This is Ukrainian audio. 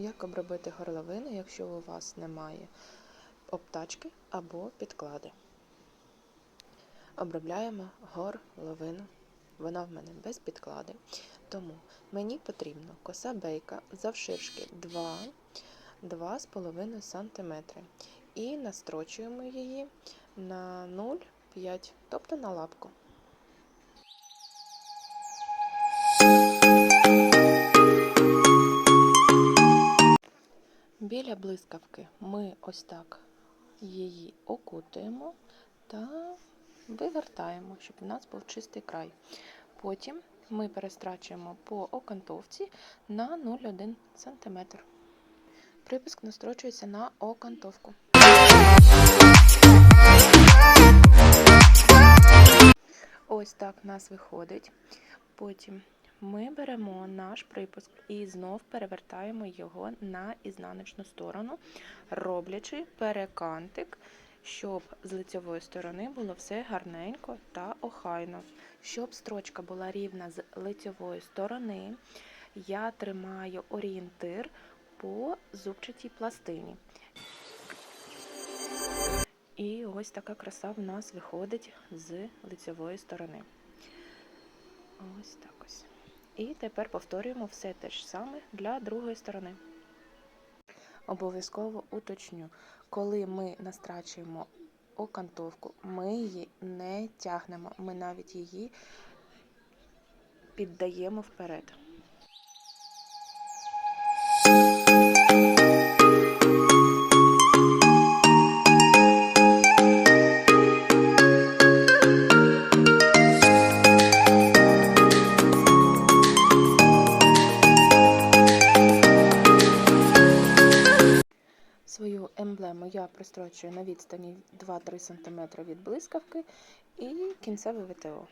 як обробити горловину, якщо у вас немає обтачки або підклади. Обробляємо горловину. Вона в мене без підклади. Тому мені потрібно коса бейка завширшки 2 2,5 см. І настрочуємо її на 0,5, тобто на лапку. Біля блискавки ми ось так її окутуємо та вивертаємо, щоб у нас був чистий край. Потім ми перестрачуємо по окантовці на 0,1 см. Припуск настрочується на окантовку. Ось так в нас виходить. Потім ми беремо наш припуск і знов перевертаємо його на ізнаночну сторону, роблячи перекантик, щоб з лицьової сторони було все гарненько та охайно. Щоб строчка була рівна з лицьової сторони, я тримаю орієнтир по зубчатій пластині. І ось така краса в нас виходить з лицьової сторони. Ось так ось. І тепер повторюємо все те ж саме для другої сторони. Обов'язково уточню, коли ми настрачуємо окантовку, ми її не тягнемо, ми навіть її піддаємо вперед. Свою емблему я пристрочую на відстані 2-3 см від блискавки і кінцеве ВТО.